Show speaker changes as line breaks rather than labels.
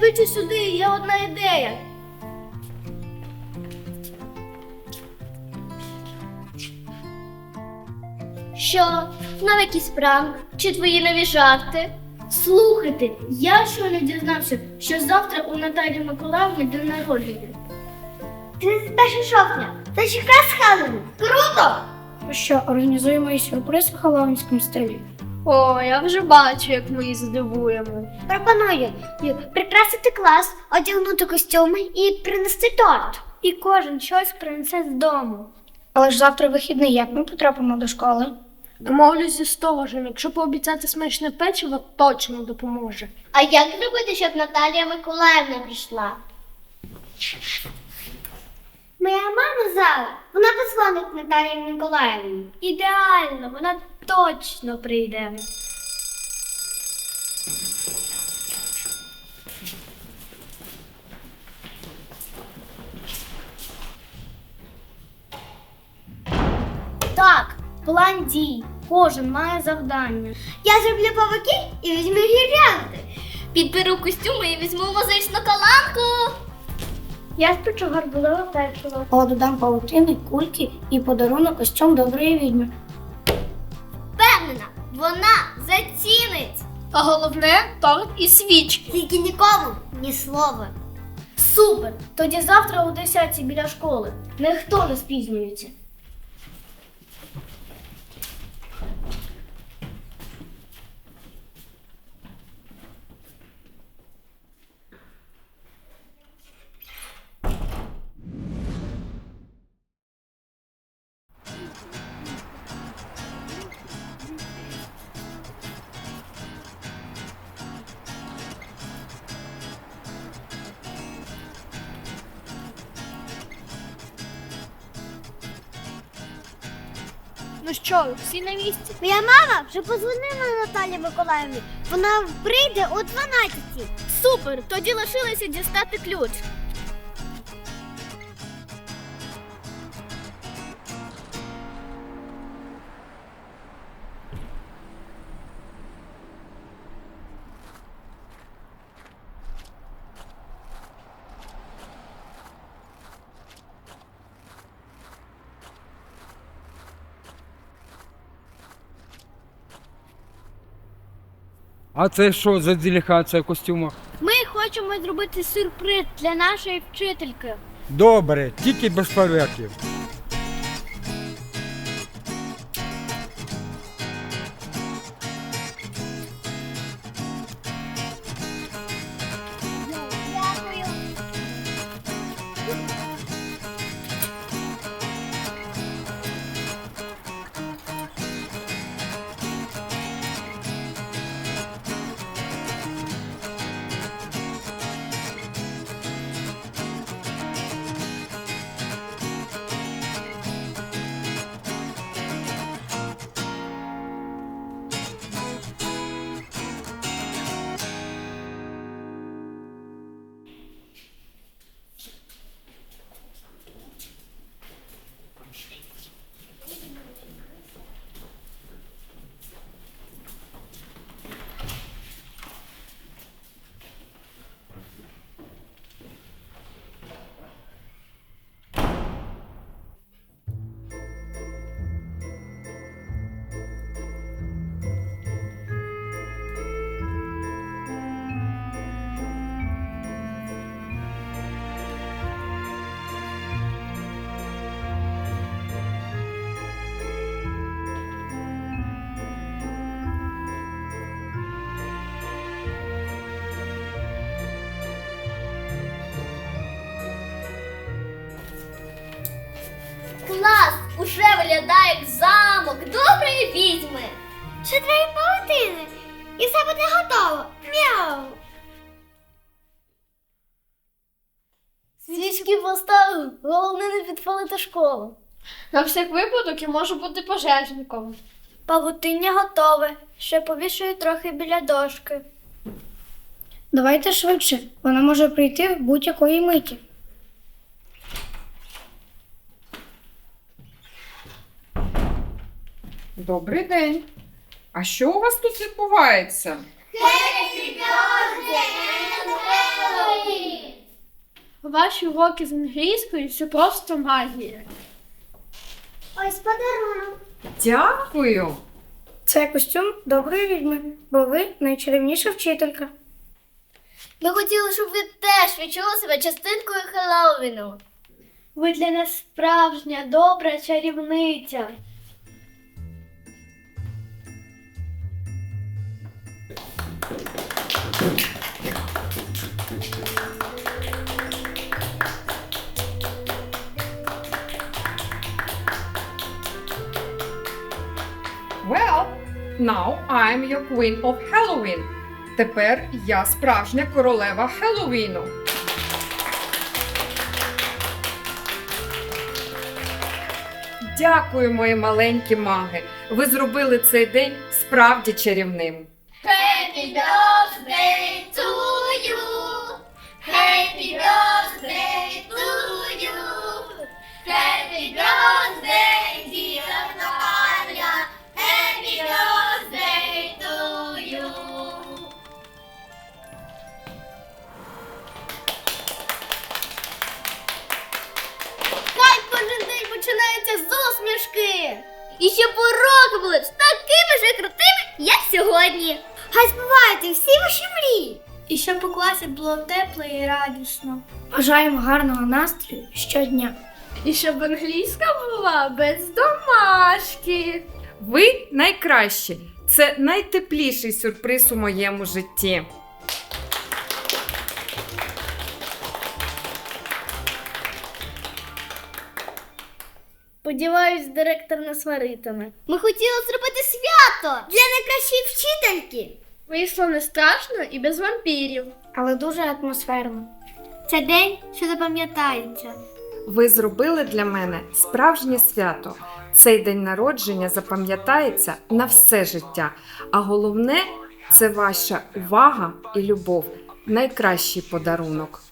швидше сюди, є одна ідея. Що? Знов якийсь пранк? Чи твої нові жарти? Слухайте, я щойно дізнався, що завтра у Наталі Миколаївни день народження. 31 жовтня. Це ж якраз Хеллоуін. Круто!
Що, організуємо і сюрприз в халавінському стилі.
О, я вже бачу, як ми її здивуємо.
Пропоную прикрасити клас, одягнути костюми і принести торт.
І кожен щось принесе з дому.
Але ж завтра вихідний, як ми потрапимо до школи?
Домовлюся з Сторожем, якщо пообіцяти смачне печиво, точно допоможе.
А як зробити, щоб Наталія Миколаївна прийшла? Моя мама зараз. Вона позвонить Наталії Миколаївні.
Ідеально, вона точно прийде. Так, план дій. Кожен має завдання.
Я зроблю павуки і візьму гірлянди.
Підберу костюми і візьму музичну коланку. Я спечу гарбузове печиво.
О, додам паутини, кульки і подарунок костюм доброї відьми.
Впевнена, вона зацінить.
А головне торт і свічки.
Тільки нікому ні слова.
Супер! Тоді завтра о 10 біля школи. Ніхто не спізнюється. Ну що, всі на місці?
Моя мама вже позвонила Наталі Миколаївні. Вона прийде о 12.
Супер! Тоді лишилося дістати ключ.
А це що за делегація в костюмах?
Ми хочемо зробити сюрприз для нашої вчительки.
Добре, тільки без порядків.
Уже виглядає як замок доброї відьми.
Ще три паутини. І все буде готово. Мяу.
Свічки поставив, головне не підпалити школу.
На всяк випадок я можу бути пожежником.
Павутиння готове. Ще повішую трохи біля дошки.
Давайте швидше, вона може прийти в будь-якої миті.
Добрий день. А що у вас тут відбувається?
Ваші уроки з англійської це просто магія.
Ось подарунок.
Дякую.
Це костюм доброї відьми, бо ви найчарівніша вчителька.
Ми хотіли, щоб ви теж відчули себе частинкою Хеллоуіну.
Ви для нас справжня добра чарівниця.
Well, now I'm your queen of Halloween. Тепер я справжня королева Хеллоуіну. Дякую, мої маленькі маги. Ви зробили цей день справді чарівним.
Happy birthday to you. Happy birthday to you. Happy birthday, dear Наталя. Happy birthday to you. Хай кожен день починається з усмішки. І щоб уроки були такими ж крутими, як сьогодні.
Хай збуваються всі ваші мрії.
І щоб у класі було тепло і радісно.
Бажаємо гарного настрою щодня.
І щоб англійська була без домашки.
Ви найкращі. Це найтепліший сюрприз у моєму житті.
Сподіваюсь, директор не сваритиме. Ми хотіли зробити свято для найкращої вчительки.
Вийшло не страшно і без вампірів.
Але дуже атмосферно.
Це день, що запам'ятається.
Ви зробили для мене справжнє свято. Цей день народження запам'ятається на все життя. А головне це ваша увага і любов найкращий подарунок.